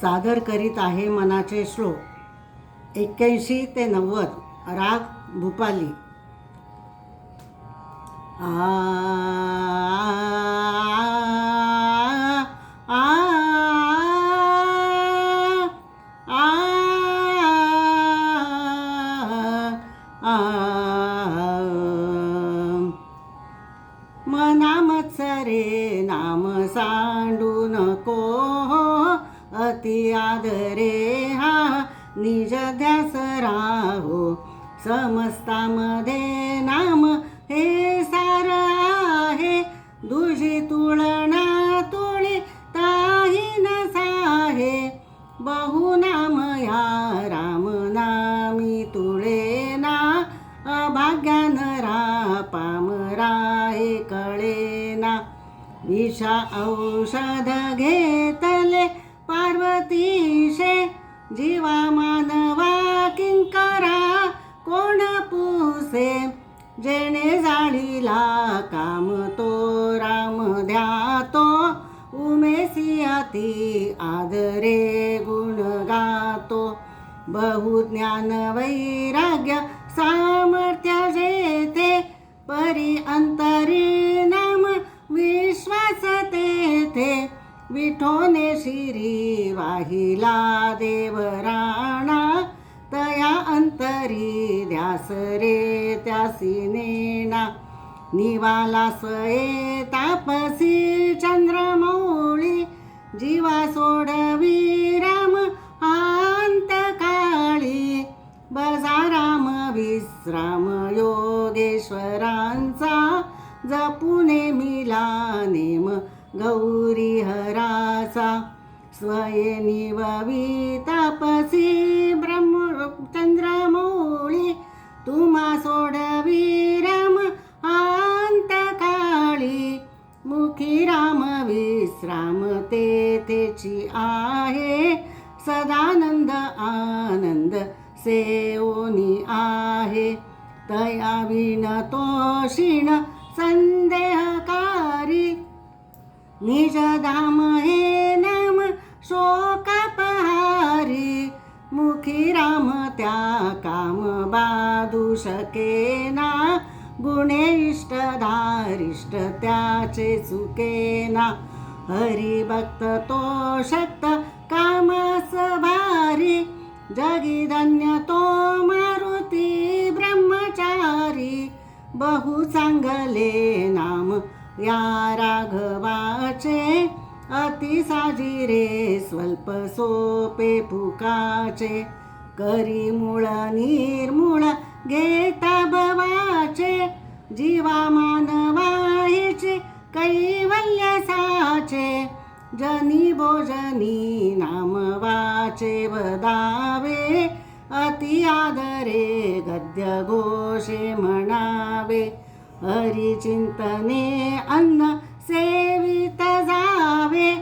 सादर करीत आहे मनाचे श्लोक एक्क्याऐंशी ते नव्वद राग भूपाली आ आ आ मना नाम सांडू अति आदरे हा निज ध्यास राहो. समस्तामध्ये नाम हे सार आहे. दुजी तुळना तुळी ताही नसाहे बहुनाम या राम नामी तुळे ना अभाग्यान रा राहे कळे कळेना. विषा औषध घेतले पार्वतीशे जीवा मानवा किंकरा कोण पुसे? जेणे जाळीला काम तो राम ध्यातो. उमेसी अति आदरे गुण गातो. बहुज्ञान वैराग्य सामर्थ्य जेथे परी अंतरी विठोने शिरी वाहिला देवराणा. तया अंतरी ध्यास रे त्यासी नेणा निवाला सये तापसी चंद्रमौळी. जीवा सोडवी राम अंत काळी बजा राम विश्राम योगेश्वरांचा. जपुने मिला नेम गौरी हरासा स्वयनिववी तापसी ब्रह्म चंद्रमौळी तुमा सोडवी राम अंत काळी मुखी राम विश्राम तेथेची आहे सदानंद आनंद सेओनी आहे तया विण तो क्षीण का निज धाम हे नाम शोकापहारी. मुखी राम त्या काम बाधू शकेना गुणे इष्ट धारिष्ट त्याचे चुकेना हरी भक्त तो शक्त कामास भारी. जगी धन्य तो मारुती ब्रह्मचारी. बहु चांगले नाम या राघवाचे अति साजिरे स्वल्प सोपे फुकाचे. करी मूळ निर्मूळ घेता बवाचे. जीवा मानवाचे कैवल्य साचे. जनी भोजनी नाम वाचे वदावे. अति आदरे गद्य घोषे म्हणावे. हरिचिंतने अन्न सेवित जावे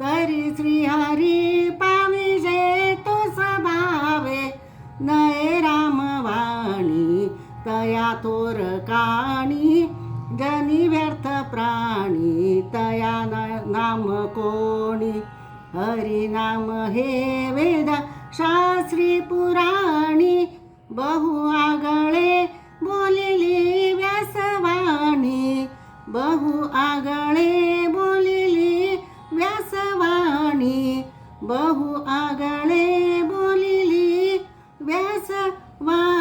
तरी श्री हरी पाविजे तो स्वभावे। नये रामवाणी तया थोर काणी जनी व्यर्थ प्राणी तया न- नाम कोणी। हरिनाम हे वेद शास्त्री पुराणी बहु आगळे One. a